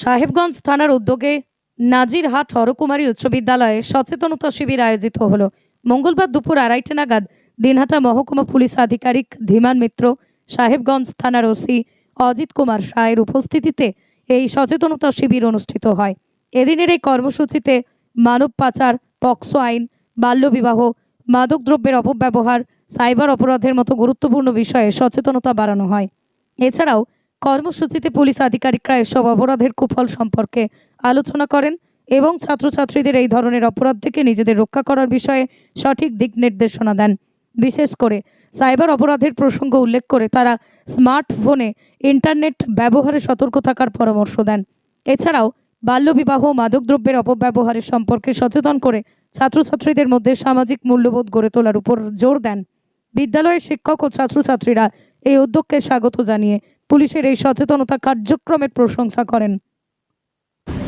সাহেবগঞ্জ থানার উদ্যোগে নাজিরহাট হরকুমারী উচ্চ বিদ্যালয়ে সচেতনতা শিবির আয়োজিত হলো। মঙ্গলবার দুপুর আড়াইটে নাগাদ দিনহাটা মহকুমা পুলিশ আধিকারিক ধীমান মিত্র, সাহেবগঞ্জ থানার ওসি অজিত কুমার সায়ের উপস্থিতিতে এই সচেতনতা শিবির অনুষ্ঠিত হয়। এদিনের এই কর্মসূচিতে মানব পাচার, পক্সো আইন বাল্যবিবাহ মাদকদ্রব্যের অপব্যবহার, সাইবার অপরাধের মতো গুরুত্বপূর্ণ বিষয়ে সচেতনতা বাড়ানো হয়। এছাড়াও কর্মসূচিতে পুলিশ আধিকারিকরা এসব অপরাধের কুফল সম্পর্কে আলোচনা করেন এবং ছাত্রছাত্রীদের এই ধরনের অপরাধ থেকে নিজেদের রক্ষা করার বিষয়ে সঠিক দিক নির্দেশনা দেন। বিশেষ করে সাইবার অপরাধের প্রসঙ্গ উল্লেখ করে তারা স্মার্টফোনে ইন্টারনেট ব্যবহারে সতর্ক থাকার পরামর্শ দেন। এছাড়াও বাল্যবিবাহ, মাদকদ্রব্যের অপব্যবহারের সম্পর্কে সচেতন করে ছাত্রছাত্রীদের মধ্যে সামাজিক মূল্যবোধ গড়ে তোলার উপর জোর দেন। বিদ্যালয়ের শিক্ষক ও ছাত্রছাত্রীরা এই উদ্যোগকে স্বাগত জানিয়ে পুলিশের এই সচেতনতা কার্যক্রমের প্রশংসা করেন।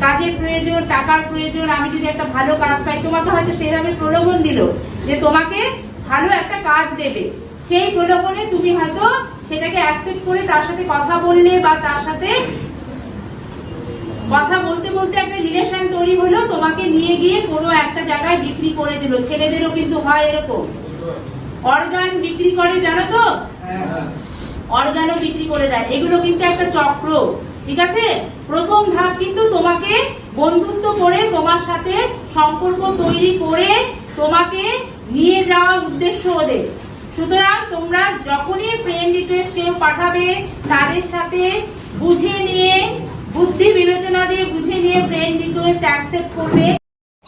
কাজের প্রয়োজন, টাকার প্রয়োজন, আমি যদি একটা ভালো কাজ পাই, তোমাকে হয়তো সেইভাবে প্রলোভন দিল যে তোমাকে ভালো একটা কাজ দেবে। সেই প্রলোভনে তুমি হয়তো সেটাকে অ্যাকসেপ্ট করে তার সাথে কথা বললে বা তার সাথে কথা বলতে বলতে একটা রিলেশন তৈরি হলো, তোমাকে নিয়ে গিয়ে কোনো একটা জায়গায় বিক্রি করে দিল। ছেলেদেরও কিন্তু হয় এরকম। অর্গান বিক্রি করে জানো তো? অর্গানও বিক্রি করে দেয়। এগুলো কিন্তু একটা চক্র ঠিক আছে? প্রথম ধাপ কিন্তু তোমাকে বন্ধুত্ব করে তোমার সাথে সম্পর্ক তৈরি করে তোমাকে নিয়ে যাওয়া উদ্দেশ্য ওদের। সুতরাং তোমরা যখনই ফ্রেন্ড রিকোয়েস্ট কেউ পাঠাবে তাদের সাথে বুঝে নিয়ে বুদ্ধি বিবেচনা দিয়ে বুঝে নিয়ে ফ্রেন্ড রিকোয়েস্ট অ্যাকসেপ্ট করবে।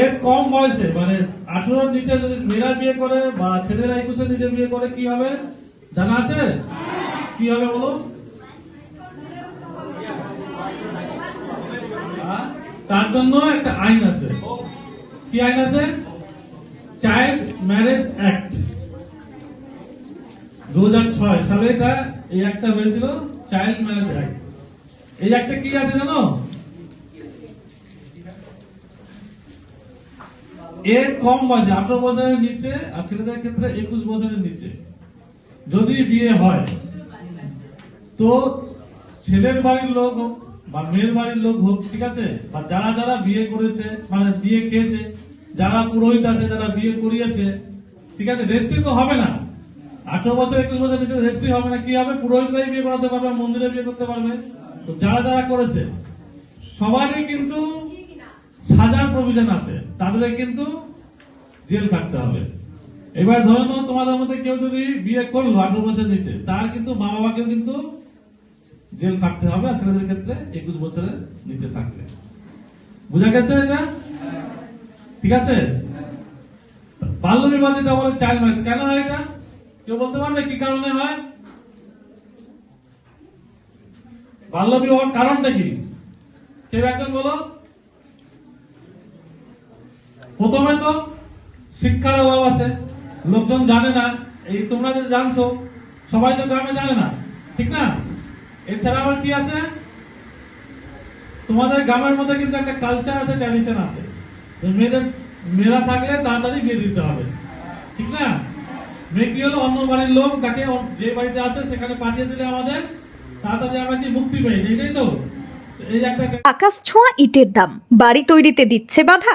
এর কম বয়সে মানে আঠারোর নিচে যদি মেয়েরা বিয়ে করে বা ছেলেরা একুশের নিচে বিয়ে করে, কি হবে? জানা আছে? কি হবে বলো? তার জন্য একটা আইন আছে। কি আইন আছে? চাইল্ড ম্যারেজ অ্যাক্ট দু হাজার ছয় সালে এটা এই একটা হয়েছিল চাইল্ড ম্যারেজ অ্যাক্ট এই একটা কি আছে জানো? এর কম বয়সে, আঠারো বছরের নিচে আর ছেলেদের ক্ষেত্রে একুশ বছরের নিচে। যদি বিয়ে হয়, তো ছেলের বাড়ির লোক হোক বা মেয়ের বাড়ির লোক হোক, ঠিক আছে? বা যারা যারা বিয়ে করেছে মানে বিয়ে খেয়েছে, যারা পুরোহিত আছে, যারা বিয়ে করিয়েছে, ঠিক আছে? রেজিস্ট্রি তো হবে না। আঠারো বছর, একুশ বছর নিচে রেজিস্ট্রি হবে না, কি হবে? পুরোহিতরাই বিয়ে করাতে পারবে, মন্দিরে বিয়ে করতে পারবে। তো যারা যারা করেছে, সবারই কিন্তু সাজার প্রভিশন আছে তাদের কিন্তু জেল কাটতে হবে। এবার ধরে নাও তোমাদের মধ্যে কেউ যদি বিয়ে করল আঠারো বছর নিচে, তার কিন্তু মা বাবাকেও কিন্তু জেল কাটতে হবে আর ছেলেদের ক্ষেত্রে একুশ বছরের নিচে থাকলে। বুঝা গেছে এটা? ঠিক আছে? বাল্য বিবাহ যেটা বলে চাইল্ড ম্যারেজ কেন হয় এটা? কেউ বলতে পারবে কি কারণে হয়? বাল্য বিবাহের কারণটা কি? কেউ একজন বলো? প্রথমে তো শিক্ষার অভাব আছে, লোকজন জানে না, এই তোমরা যে জানছো, সবাই তো গ্রামে জানে না, ঠিক না? এছাড়া আবার কি আছে? তোমাদের গ্রামের মধ্যে কিন্তু একটা কালচার আছে ট্র্যাডিশন আছে মেয়েদের, মেয়েরা থাকলে তাড়াতাড়ি বিয়ে দিতে হবে, ঠিক না? মেয়ে কি হলো? অন্য বাড়ির লোক, তাকে যে বাড়িতে আছে সেখানে পাঠিয়ে দিলে আমাদের, তাড়াতাড়ি আমরা কি মুক্তি পাই এটাই তো? আকাশ ছোঁয়া ইটের দাম, বাড়ি তৈরিতে দিচ্ছে বাধা